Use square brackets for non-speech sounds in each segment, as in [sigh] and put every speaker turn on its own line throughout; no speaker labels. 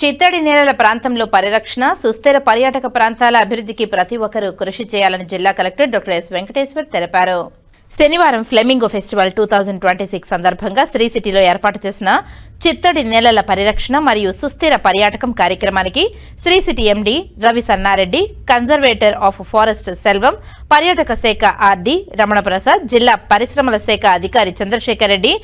చిత్తడి నేలల ప్రాంతంలో పరిరక్షణ సుస్థిర పర్యాటక ప్రాంతాల అభివృద్ధికి ప్రతి ఒక్కరూ కృషి చేయాలని జిల్లా కలెక్టర్ డాక్టర్ ఎస్ వెంకటేశ్వర్ తెలిపారు. శనివారం flamingo festival two thousand twenty six సందర్భంగా శ్రీ సిటీలో ఏర్పాటు చేసిన చిత్తడి నేలల పరిరక్షణ మరియు సుస్థిర పర్యాటకం కార్యక్రమానికి Sri City MD Ravi Sannareddy conservator of forest Selvam పర్యాటక శాఖ ఆర్డి రమణప్రసాద్ జిల్లా పరిశ్రమల శాఖ అధికారి చంద్రశేఖర్ రెడ్డి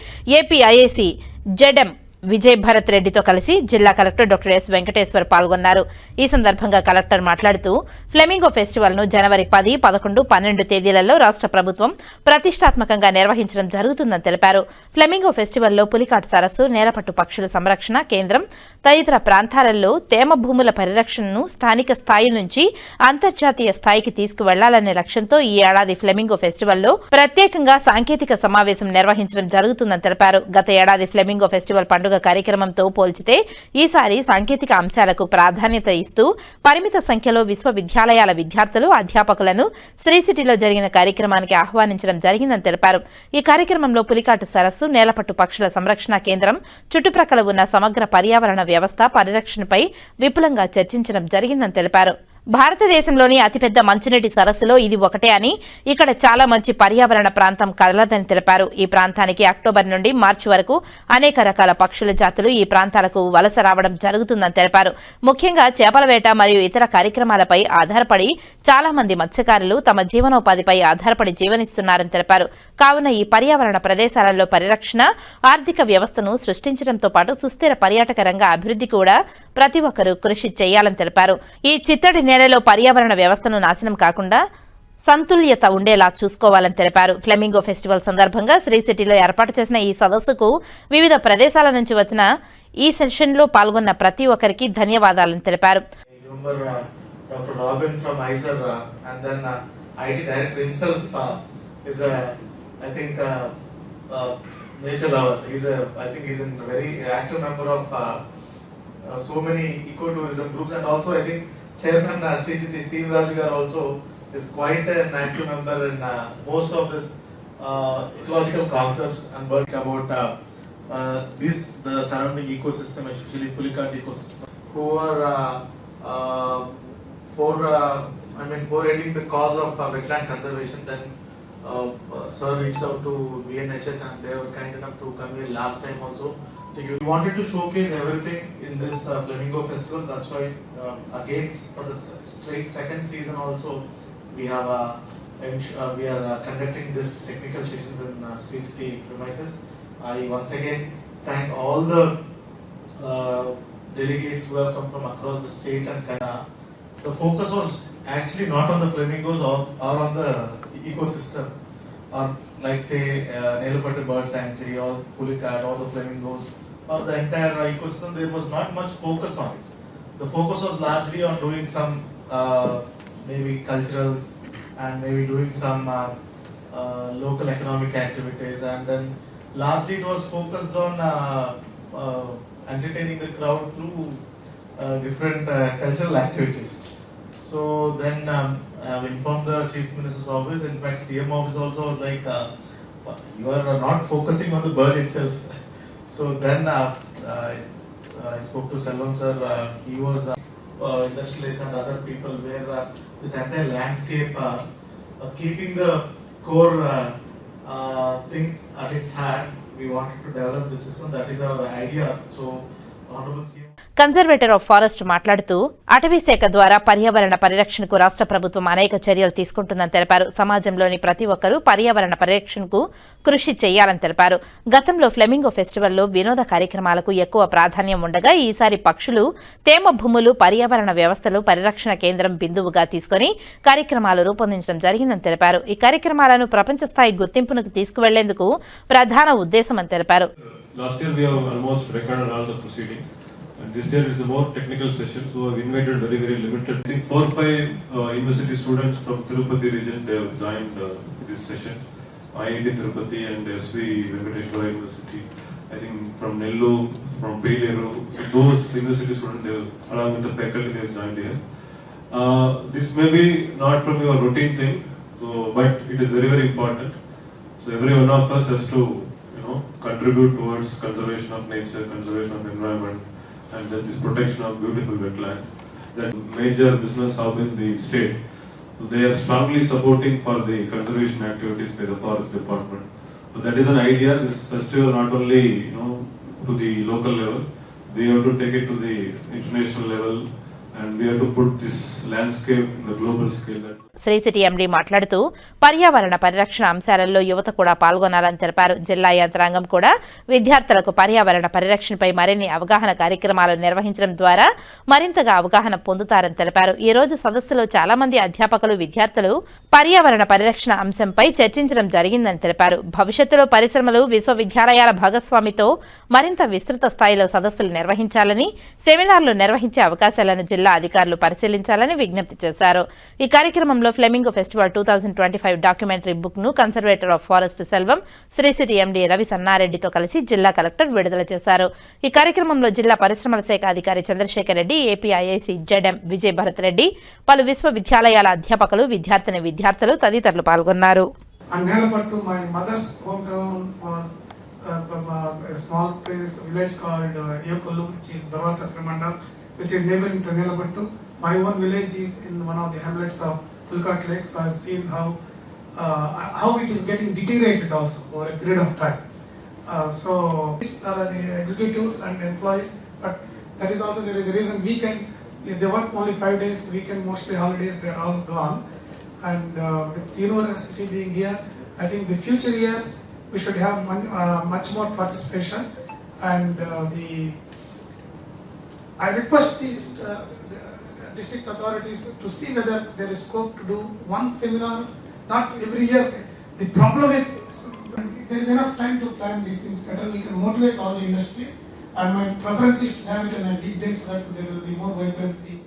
ఏపీఐఏసీ ఐఏసీ విజయ్ భరత్ రెడ్డితో కలిసి జిల్లా కలెక్టర్ డాక్టర్ ఎస్ వెంకటేశ్వర్ పాల్గొన్నారు. ఈ సందర్భంగా కలెక్టర్ మాట్లాడుతూ ఫ్లెమింగో ఫెస్టివల్ను జనవరి పది పదకొండు పన్నెండు తేదీలలో రాష్ట్ర ప్రభుత్వం ప్రతిష్టాత్మకంగా నిర్వహించడం జరుగుతుందని తెలిపారు. ఫ్లెమింగో ఫెస్టివల్లో పులికాట్ సరస్సు నేలపట్టు పక్షుల సంరక్షణ కేంద్రం తదితర ప్రాంతాలలో తేమ భూముల పరిరక్షణను స్థానిక స్థాయి నుంచి అంతర్జాతీయ స్థాయికి తీసుకువెళ్ళాలనే లక్ష్యంతో ఈ ఏడాది ఫ్లెమింగో ఫెస్టివల్లో ప్రత్యేకంగా సాంకేతిక సమావేశం నిర్వహించడం జరుగుతుందని తెలిపారు. గత ఏడాది ఫ్లెమింగో ఫెస్టివల్ పండుగ కార్యక్రమంతో పోల్చితే ఈసారి సాంకేతిక అంశాలకు ప్రాధాన్యత ఇస్తూ పరిమిత సంఖ్యలో విశ్వవిద్యాలయాల విద్యార్థులు అధ్యాపకులను శ్రీ సిటీలో జరిగిన కార్యక్రమానికి ఆహ్వానించడం జరిగిందని తెలిపారు. ఈ కార్యక్రమంలో పులికాటు సరస్సు నేలపట్టు పక్షుల సంరక్షణ కేంద్రం చుట్టుప్రక్కల ఉన్న సమగ్ర పర్యావరణ వ్యవస్థ పరిరక్షణపై విపులంగా చర్చించడం జరిగిందని తెలిపారు. భారతదేశంలోని అతిపెద్ద మంచినీటి సరస్సులో ఇది ఒకటే అని ఇక్కడ చాలా మంచి పర్యావరణ ప్రాంతం కదలదని తెలిపారు. ఈ ప్రాంతానికి అక్టోబర్ నుండి మార్చి వరకు అనేక రకాల పక్షుల జాతులు ఈ ప్రాంతాలకు వలస రావడం జరుగుతుందని తెలిపారు. ముఖ్యంగా చేపల వేట మరియు ఇతర కార్యక్రమాలపై ఆధారపడి చాలా మంది మత్స్యకారులు తమ జీవనోపాధిపై ఆధారపడి జీవనిస్తున్నారని తెలిపారు. కావున ఈ పర్యావరణ ప్రదేశాలలో పరిరక్షణ ఆర్థిక వ్యవస్థను సృష్టించడంతో పాటు సుస్థిర పర్యాటక రంగ అభివృద్ధి కూడా ప్రతి ఒక్కరూ కృషి చేయాలని తెలిపారు. ఈ చిత్తడి నెలలో పర్యావరణ వ్యవస్థను నాశనం కాకుండా సంతుల్యత ఉండేలా చూసుకోవాలని తెలిపారు. ఫ్లెమింగో ఫెస్టివల్ సందర్భంగా శ్రీ సిటీలో ఏర్పాటు చేసిన ఈ సదస్సుకు వివిధ ప్రదేశాల నుంచి వచ్చిన ఈ సెషన్లో పాల్గొన్న ప్రతి ఒక్కరికి ధన్యవాదాలను తెలిపారు.
Chairman uh, Sri City Garu also is quite an active member in uh, most of this uh, ecological concepts and work about uh, uh, this, the surrounding ecosystem, especially Pulicat ecosystem, who are uh, uh, for, uh, I mean, for ending the cause of uh, wetland conservation, then uh, sir reached out to VNHS and they were kind enough to come here last time also. So you wanted to showcase everything in this uh, Flamingo Festival, that's why uh, again for the straight second season also, we have uh, uh, we are uh, conducting this technical sessions in uh, Sri City premises. I once again thank all the uh, delegates who have come from across the state and Canada. The focus was actually not on the flamingos or, or on the ecosystem, or like say uh, Bird Sanctuary or Pulicat or the flamingos or the entire ecosystem. There was not much focus on it. The focus was largely on doing some uh, maybe culturals and maybe doing some uh, uh, local economic activities and then largely it was focused on uh, uh, entertaining the crowd through uh, different uh, cultural activities. So then um, I've informed the chief minister's office. In fact, CM office also was like, uh, you are not focusing on the bird itself. [laughs] so then uh, uh, I spoke to Selvam sir. Uh, he was uh, uh, industrialists and other people where uh, this entire landscape, uh, uh, keeping the core uh, uh, thing at its heart, we wanted to develop the system. That is our idea. So.
Conservator of forest మాట్లాడుతూ అటవీ శాఖ ద్వారా పర్యావరణ పరిరక్షణకు రాష్ట్ర ప్రభుత్వం అనేక చర్యలు తీసుకుంటుందని తెలిపారు. సమాజంలోని ప్రతి ఒక్కరూ పర్యావరణ పరిరక్షణకు కృషి చేయాలని తెలిపారు. గతంలో ఫ్లెమింగో ఫెస్టివల్లో వినోద కార్యక్రమాలకు ఎక్కువ ప్రాధాన్యం ఉండగా ఈసారి పక్షులు తేమ భూములు పర్యావరణ వ్యవస్థలు పరిరక్షణ కేంద్రం బిందువుగా తీసుకుని కార్యక్రమాలు రూపొందించడం జరిగిందని తెలిపారు. ఈ కార్యక్రమాలను ప్రపంచ స్థాయి గుర్తింపునకు తీసుకువెళ్ళేందుకు ప్రధాన ఉద్దేశమని తెలిపారు.
Last year we have almost recorded all the proceedings. And this year is a more technical session, so I've invited very, very limited. I think four, five uh, university students from Tirupati region, they have joined uh, this session. IIT Tirupati and SV Venkateshwara University. I think from Nellu, from Peleru, those university students, they have, along with the faculty, they have joined here. Uh, this may be not from your routine thing, so, but it is very, very important. So every one of us has to, contribute towards conservation of nature, conservation of environment, and then this protection of beautiful wetland, that major business hub in the state. So They are strongly supporting for the conservation activities by the forest department. So that is an idea, this festival not only, you know, to the local level, they have to take it to the international level
Sri city MD మాట్లాడుతూ పర్యావరణ పరిరక్షణ అంశాలలో యువత కూడా పాల్గొనాలని తెలిపారు. జిల్లా యంత్రాంగం కూడా విద్యార్థులకు పర్యావరణ పరిరక్షణపై మరిన్ని అవగాహన కార్యక్రమాలు నిర్వహించడం ద్వారా మరింతగా అవగాహన పొందుతారని తెలిపారు. ఈ రోజు సదస్సులో చాలా మంది అధ్యాపకులు విద్యార్థులు పర్యావరణ పరిరక్షణ అంశంపై చర్చించడం జరిగిందని తెలిపారు. భవిష్యత్తులో పరిశ్రమలు విశ్వవిద్యాలయాల భాగస్వామితో మరింత విస్తృత స్థాయిలో సదస్సులు నిర్వహించాలని సెమినార్లు నిర్వహించే అవకాశాలను జిల్లా అధికారులు పరిశీలించాలని విజ్ఞప్తి చేశారు. ఈ కార్యక్రమంలో flamingo festival two thousand twenty five documentary బుక్ను conservator of forest Selvam Sri city MD Ravi సన్నారెడ్డితో కలిసి జిల్లా కలెక్టర్ విడుదల చేశారు. ఈ కార్యక్రమంలో జిల్లా పరిశ్రమల శాఖ అధికారి చంద్రశేఖర్ రెడ్డి ఏపీఐఐసి జడ్ఎం విజయ్ భరత్ రెడ్డి పలు విశ్వవిద్యాలయాల అధ్యాపకులు విద్యార్థిని విద్యార్థులు తదితరులు పాల్గొన్నారు.
Uh, a small place, village called uh, Yokollu, which is Davasa Trimanda, which is neighboring to Nelapattu. My own village is in one of the hamlets of Pulkat Lake, so I've seen how uh, how it is getting deteriorated also over a period of time. Uh, so these are the executives and employees, but that is also there is a reason weekend they work only five days, weekend mostly holidays they are all gone. And uh, with university being here, I think the future years we should have uh, much more participation. And uh, the I request these uh, district authorities to see whether there is scope to do one seminar, not every year. The problem with there is enough time to plan these things better. We can motivate all the industries. And my preference is to have it in a deep day so that there will be more vibrancy